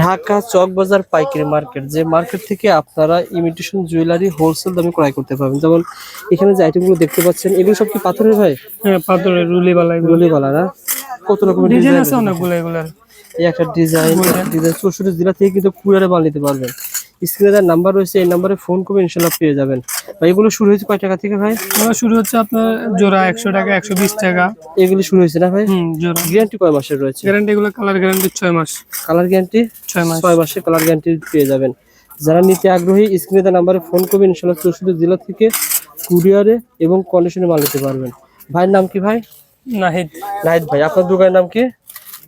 ঢাকা চক বাজার পাইকারি মার্কেট যে মার্কেট থেকে আপনারা ইমিটেশন জুয়েলারি হোলসেল দামে ক্রয় করতে পারবেন। যেমন এখানে যে আইটেমগুলো দেখতে পাচ্ছেন এগুলো সব কি পাথরের ভাই? হ্যাঁ পাথরের রুলি বালা রুলি রুলিওয়ালা না? কত রকমের ডিজাইন আছে অনেকগুলো এগুলো এই একটা ডিজাইন ডিজাইন চৌষট্টি জিলা থেকে কিন্তু কুরিয়ারে বানিয়ে নিতে পারবেন। স্ক্রিনে যার নাম্বার রয়েছে এই নাম্বারে ফোন করবে ইনশাল্লাহ পেয়ে যাবেন। ভাই এগুলো শুরু হয়েছে কয় টাকা থেকে ভাই? শুরু হচ্ছে আপনার জোড়া একশো টাকা একশো বিশ টাকা। এগুলো শুরু হয়েছে না ভাই? হুম জোড়া। গ্যারান্টি কয় মাসের রয়েছে? গ্যারান্টি এগুলো কালার গ্যারান্টি ছয় মাস। কালার গ্যারান্টি ছয় মাস। ছয় মাসের কালার গ্যারান্টি পেয়ে যাবেন। যারা নিতে আগ্রহী স্ক্রিনে দেওয়া নাম্বারে ফোন করবেন ইনশাল্লাহ চৌষট্টি জেলা থেকে কুরিয়ারে এবং কন্ডিশনে মাল নিতে পারবেন। ভাইয়ের নাম কি ভাই? নাহিদ। নাহিদ ভাই আপনার দোকানের নাম কি?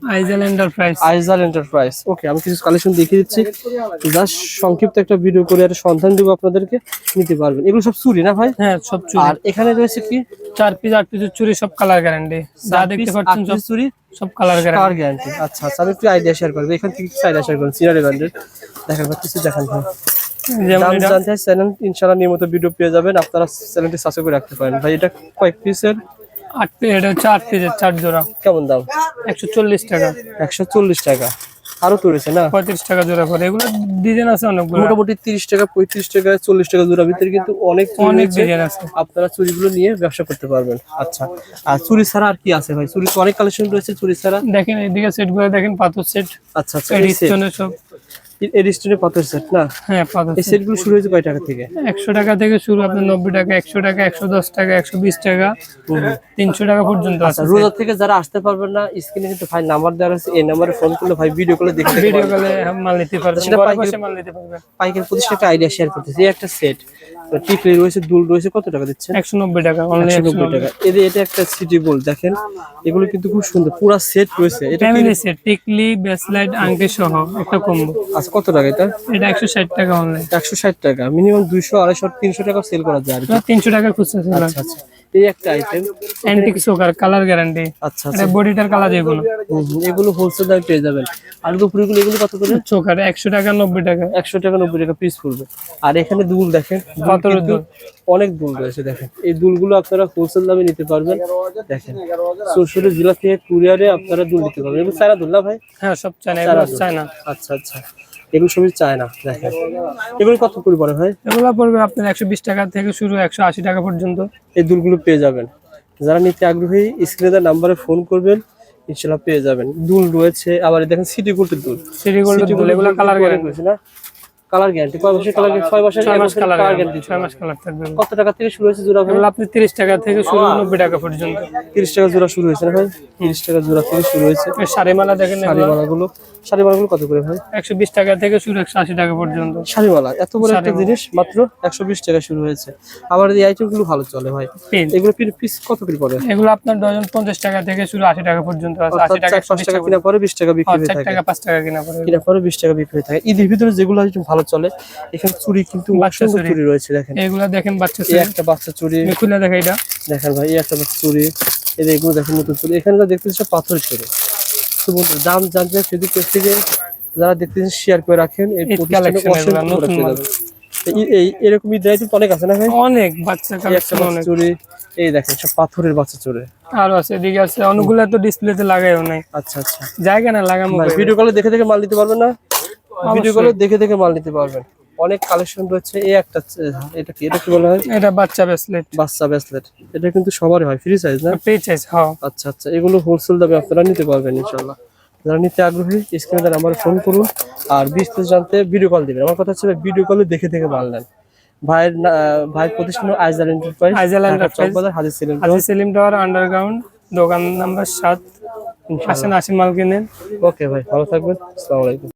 আইজেল এন্টারপ্রাইজ আইজাল এন্টারপ্রাইজ ওকে আমি কিছু কালেকশন দেখিয়ে দিচ্ছি জাস্ট সংক্ষিপ্ত একটা ভিডিও করে একটা সন্ধান দেবো আপনাদেরকে নিতে পারবেন এগুলো সব চুরি না ভাই হ্যাঁ সব চুরি আর এখানে রয়েছে কি চার পিস আট পিসের চুরি সব কালার গ্যারান্টি যা দেখতে পাচ্ছেন সব চুরি সব কালার গ্যারান্টি গ্যারান্টি আচ্ছা আচ্ছা আমি একটু আইডিয়া শেয়ার করব এখান থেকে কিছু আইডিয়া শেয়ার করুন সিনারি ব্র্যান্ডের দেখার পর কিছু দেখান ভাই যেমন দাম জানতে চ্যানেল ইনশাআল্লাহ নিয়মিত ভিডিও পেয়ে যাবেন আপনারা চ্যানেলটি সাবস্ক্রাইব করে রাখতে পারেন ভাই এটা কয়েক পিসের আট এটা হচ্ছে আট পিসের চার জোড়া। কেমন দাম? একশো চল্লিশ টাকা। একশো চল্লিশ টাকা। আরও তো রয়েছে না? পঁয়ত্রিশ টাকা জোড়া করে। এগুলো ডিজাইন আছে অনেকগুলো। মোটামুটি তিরিশ টাকা পঁয়ত্রিশ টাকা চল্লিশ টাকা জোড়া ভিতরে কিন্তু অনেক অনেক। ডিজাইন আছে। আপনারা চুরিগুলো নিয়ে ব্যবসা করতে পারবেন। আচ্ছা। আর চুরি ছাড়া আর কি আছে ভাই? চুরি তো অনেক কালেকশন রয়েছে চুরি ছাড়া। দেখেন এইদিকে সেটগুলো দেখেন পাথর সেট আচ্ছা আচ্ছা সব। এই স্টোনে পাথর সেট না? হ্যাঁ পাথর এই সেটগুলো শুরু হয়েছে কয় টাকা থেকে? একশো টাকা থেকে শুরু আপনার নব্বই টাকা একশো টাকা একশো দশ টাকা একশো বিশ টাকা তিনশো টাকা পর্যন্ত আছে। আচ্ছা রোজা থেকে যারা আসতে পারবেন না স্ক্রিনে কিন্তু ভাই নাম্বার দেওয়া আছে এই নাম্বারে ফোন করলে ভাই ভিডিও কলে দেখে দেখে ভিডিও কলে মাল নিতে পারবেন সেটা পাইকারি- মাল নিতে পারবেন। পাইকারি প্রতিষ্ঠা একটা আইডিয়া শেয়ার করতেছি। এই একটা সেট টিকলি রয়েছে দুল রয়েছে কত টাকা দিচ্ছেন? একশো নব্বই টাকা অনলি একশো নব্বই টাকা। এদের এটা একটা সিটি গোল্ড দেখেন। এগুলো কিন্তু খুব সুন্দর পুরো সেট রয়েছে। এটা ফ্যামিলি সেট টিকলি বেসলাইট আংটি সহ একটা কম্বো আচ্ছা কত টাকা এটা? এটা একশো ষাট টাকা অনলি একশো ষাট টাকা। মিনিমাম দুইশো আড়াইশো তিনশো টাকা সেল করা যায় আর কি। তিনশো টাকা খুচরা ছিল আচ্ছা আচ্ছা। এই একটা আইটেম অ্যান্টিক সোকার কালার গ্যারান্টি আচ্ছা এটা আচ্ছা। বডিটার কালার যেগুলো। এগুলো হোলসেল দামে পেয়ে যাবেন। আর দুপুরিগুলো এগুলো কত করে? চোকার একশো টাকা নব্বই টাকা। একশো টাকা নব্বই টাকা পিস পড়বে। আর এখানে দুল দেখেন। কত দুল অনেক দুল রয়েছে দেখেন। এই দুলগুলো আপনারা হোলসেল দামে নিতে পারবেন। দেখেন চৌষট্টি জেলা থেকে কুরিয়ারে আপনারা দুল নিতে পারবেন। এগুলো চায়না দুল না ভাই? হ্যাঁ সব চায়না এগুলো চায়না। আচ্ছা আচ্ছা। এগুলো সবই চায়না দেখেন। এগুলো কত করে পড়ে ভাই? এগুলো পড়বে আপনার একশো বিশ টাকা থেকে শুরু একশো আশি টাকা পর্যন্ত। এই দুলগুলো পেয়ে যাবেন। যারা নিতে আগ্রহী স্ক্রিনে নাম্বারে ফোন করবেন ইনশাল্লাহ পেয়ে যাবেন। দুল রয়েছে আবার দেখেন সিটি গোল্ডের দুল। সিটি গোল্ড দুল এগুলো কালার গ্যারান্টি না? কালার গ্যারান্টি কয় বছর কালার ছয় বছর কালার গ্যারান্টি ছয় মাস কালার থাকবে। কত টাকা থেকে শুরু হয়েছে জোড়া ভাই? আপনি তিরিশ টাকা থেকে শুরু নব্বই টাকা পর্যন্ত। তিরিশ টাকা জোড়া শুরু হয়েছে ভাই? তিরিশ টাকা জোড়া থেকে শুরু হয়েছে। এই শাড়িমালা দেখেন শাড়িমালাগুলো। শাড়িমালাগুলো কত করে ভাই? একশো বিশ টাকা থেকে শুরু একশো আশি টাকা পর্যন্ত। শাড়িমালা এত বড় একটা জিনিস মাত্র একশো বিশ টাকা শুরু হয়েছে। আবার এই আইটেমগুলো ভালো চলে ভাই। এগুলো পিস কত করে পড়ে? এগুলো আপনার ডজন পঞ্চাশ টাকা থেকে শুরু আশি টাকা পর্যন্ত আছে। আশি অর্থাৎ টাকা চার পাঁচ টাকা কিনা পরে বিশ টাকা বিক্রি হয়ে থাকে। টাকা পাঁচ টাকা কিনা পড়ে কিনা পরে বিশ টাকা বিক্রি হয়ে থাকে। ঈদের ভিতরে যেগুলো ভালো চলে। এখানে চুরি কিন্তু অসংখ্য চুরি রয়েছে দেখেন। এগুলা দেখেন বাচ্চা একটা বাচ্চা চুরি খুলে দেখা এটা। দেখেন ভাই একটা বাচ্চা চুরি এই এগুলো দেখেন নতুন চুরি এখানে যা দেখতেছি সব পাথর চুরি তো বন্ধু দাম জানতে থেকে যারা দেখতেছেন শেয়ার করে রাখেন। এই। এই- এরকম ঈদ অনেক আছে না ভাই? অনেক বাচ্চা কালেকশন অনেক। চুরি এই দেখেন সব পাথরের বাচ্চা চুরি আরও আছে এদিকে আছে। অনেকগুলো তো ডিসপ্লেতে লাগাইও নাই। আচ্ছা আচ্ছা। জায়গা না লাগামো ভিডিও কলে দেখে দেখে মাল নিতে পারবেন না? ভিডিও কলে দেখে দেখে মাল নিতে পারবেন। অনেক কালেকশন রয়েছে। এই একটা এটা কি? এটা কি বলা হয়? এটা বাচ্চা ব্রেসলেট বাচ্চা ব্রেসলেট এটা কিন্তু সবারই হয়। ফ্রি সাইজ না? পেয়ে চাইছে হ্যাঁ। আচ্ছা আচ্ছা। এগুলো হোলসেল দামে আপনারা নিতে পারবেন ইনশাল্লাহ যারা নিতে আগ্রহী স্ক্রিনে নাম্বার ফোন করুন। আর বিস্তারিত জানতে ভিডিও কল দিবেন। আমার কথা হচ্ছে ভিডিও কলে দেখে দেখে মাল নেন। ভাইয়ের ভাইয়ের প্রতিষ্ঠান আইজাল এন্টারপ্রাইজ আইজাল। চকবাজার হাজির ছিলেন হাজি সেলিম টাওয়ার আন্ডারগ্রাউন্ড দোকান নাম্বার সাত। আসেন আশি মাল কিনেন। ওকে ভাই ভালো থাকবেন। আসসালামু আলাইকুম।